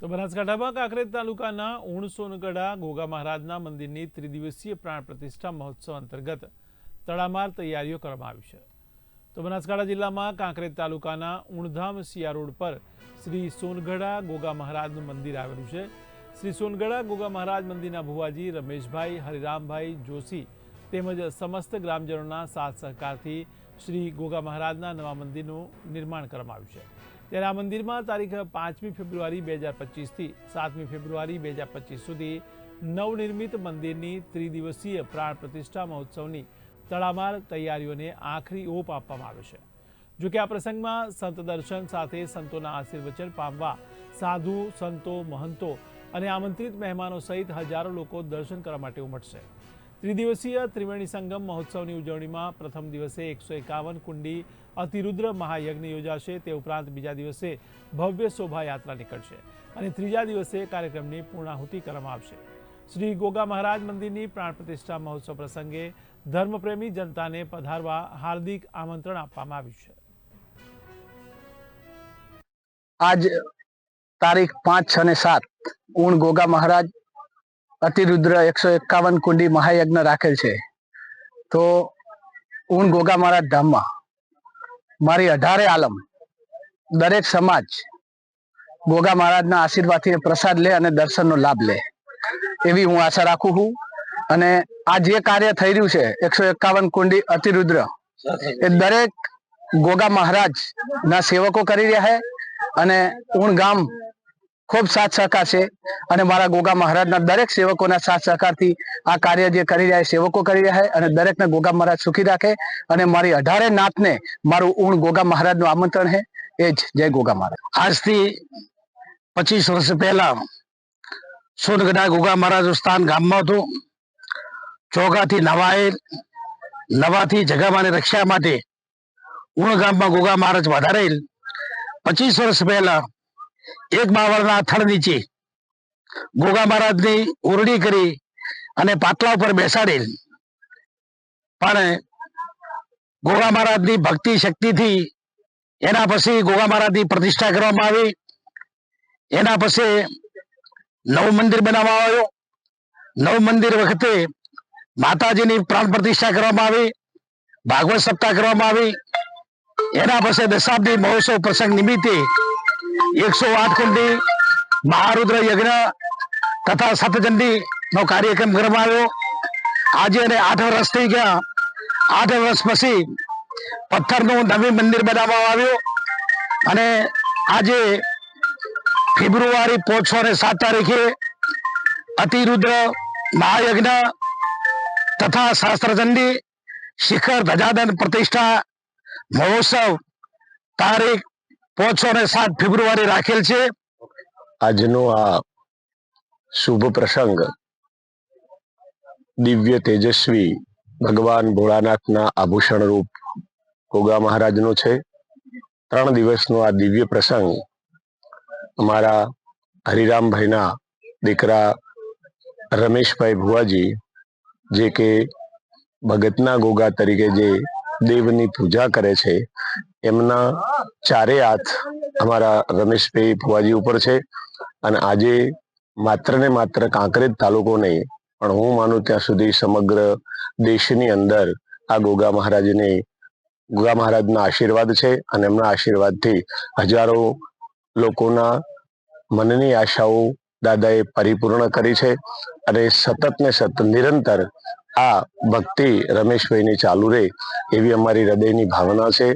તો બનાસકાંઠામાં કાંકરેજ તાલુકાના ઉણ સોનગઢા ગોગા મહારાજના મંદિરની ત્રિદિવસીય પ્રાણ પ્રતિષ્ઠા મહોત્સવ અંતર્ગત તડામાર તૈયારીઓ કરવામાં આવી છે. તો બનાસકાંઠા જિલ્લામાં કાંકરેજ તાલુકાના ઉણધામ સિયા રોડ પર શ્રી સોનગઢા ગોગા મહારાજનું મંદિર આવેલું છે. શ્રી સોનગઢા ગોગા મહારાજ મંદિરના ભુવાજી રમેશભાઈ, હરિરામભાઈ જોશી તેમજ સમસ્ત ગ્રામજનોના સાથ સહકારથી શ્રી ગોગા મહારાજના નવા મંદિરનું નિર્માણ કરવામાં આવ્યું છે. ત્યારે આ મંદિરમાં તારીખ પાંચમી ફેબ્રુઆરી બે હજાર પચીસથી સાતમી ફેબ્રુઆરી બે હજાર પચીસ સુધી નવનિર્મિત મંદિરની ત્રિદિવસીય પ્રાણ પ્રતિષ્ઠા મહોત્સવની તડામાર તૈયારીઓને આખરી ઓપ આપવામાં આવે છે. જો કે આ પ્રસંગમાં સંત દર્શન સાથે સંતોના આશીર્વચન પામવા સાધુ, સંતો, મહંતો અને આમંત્રિત મહેમાનો સહિત હજારો લોકો દર્શન કરવા માટે ઉમટશે. ત્રિદિવસીય ત્રિવેણી સંગમ મહોત્સવની ઉજવણીમાં પ્રથમ દિવસે એકસો એકાવન કુંડી અતિરુદ્ર મહાયજ્ઞ યોજાશે. તે ઉપરાંત બીજા દિવસે ભવ્ય શોભાયાત્રા નીકળશે અને ત્રીજા દિવસે કાર્યક્રમની પૂર્ણાહુતિ કરવામાં આવશે. શ્રી ગોગા મહારાજ મંદિરની પ્રાણ પ્રતિષ્ઠા મહોત્સવ પ્રસંગે ધર્મપ્રેમી જનતાને પધારવા હાર્દિક આમંત્રણ આપવામાં આવ્યું છે. આજ તારીખ પાંચ છ ને સાત ઉણ ગોગા મહારાજ અતિરુદ્ર એકસો એકાવન કુંડી મહાયજ્ઞ રાખેલ છે. તો ઊન ગોગા મહારાજ ધામમાં મારી અઢારે આલમ દરેક સમાજ ગોગા મહારાજના આશીર્વાદથી પ્રસાદ લે અને દર્શનનો લાભ લે. એવી હું આશા રાખું છું. અને આ જે કાર્ય થઈ રહ્યું છે, એકસો એકાવન કુંડી અતિરુદ્ર, એ દરેક ગોગા મહારાજ ના સેવકો કરી રહ્યા છે અને ઊણ ગામ ખૂબ સાથ સહકાર છે. અને મારા ગોગા મહારાજના દરેક સેવકોના સાથ સહકારથી આ કાર્ય જે કરી રહ્યા સેવકો કરી રહ્યા છે અને દરેકને ગોગા મહારાજ સુખી રાખે અને મારી અઢારે નાથને મારું ઊણ ગોગા મહારાજનું આમંત્રણ છે એ જ જય ગોગા મહારાજ. આજથી પચીસ વર્ષ પહેલા સોનગઢા ગોગા મહારાજ સ્થાન ગામમાં હતું. ચોગાથી નવાયેલ, નવાથી જગામાની રક્ષા માટે ઉણ ગામમાં ગોગા મહારાજ વધારેલ. પચીસ વર્ષ પહેલા એક બાવળના થડ નીચે ગોગા મહારાજની ઓરડી કરી અને પાટલા ઉપર બેસાડેલ. પણ ગોગા મહારાજની ભક્તિ શક્તિથી એના પછી ગોગા મહારાજની પ્રતિષ્ઠા કરવામાં આવી. એના પછી નવ મંદિર બનાવવામાં આવ્યું. નવ મંદિર વખતે માતાજીની પ્રાણ પ્રતિષ્ઠા કરવામાં આવી. ભાગવત સપ્તાહ કરવામાં આવી. એના પછી દશાબ્દી મહોત્સવ પ્રસંગ નિમિત્તે એકસો આઠ કુંડી મહારુદ્ર યજ્ઞ તથા સતચંડી નો કાર્યક્રમ કરવામાં આવ્યો આજે અને આઠ વર્ષ થઈ ગયા આઠ વર્ષ પછી પથ્થરનું નવી મંદિર બનાવવામાં આવ્યું અને આજે ફેબ્રુઆરી પાંચ ને સાત તારીખે અતિરુદ્ર મહાયજ્ઞ તથા શાસ્ત્રચંડી શિખર ધજાદન પ્રતિષ્ઠા મહોત્સવ તારીખ પાંચ ને સાત ફેબ્રુઆરી રાખેલ છે. આજનો આ શુભ પ્રસંગ, દિવ્ય તેજસ્વી ભગવાન ભોળાનાથના આભૂષણ રૂપ ગોગા મહારાજનો છે. ત્રણ દિવસનો આ દિવ્ય પ્રસંગ અમારા હરિરામભાઈના દીકરા રમેશભાઈ ભુવાજી, જે કે ભગતના ગોગા તરીકે જે દેવની પૂજા કરે છે એમના ચારે હાથ અમારા રમેશભાઈ ભુવાજી ઉપર છે અને આજે માત્ર ને માત્ર કાંકરેજ તાલુકો નહીં પણ હું માનું ત્યાં સુધી સમગ્ર દેશની અંદર આ ગોગા મહારાજને ગોગા મહારાજના આશીર્વાદ છે અને એમના આશીર્વાદથી હજારો લોકોના મનની આશાઓ દાદાએ પરિપૂર્ણ કરી છે અને સતત ને સતત નિરંતર આ ભક્તિ રમેશભાઈની ચાલુ રહે એવી અમારી હૃદયની ભાવના છે.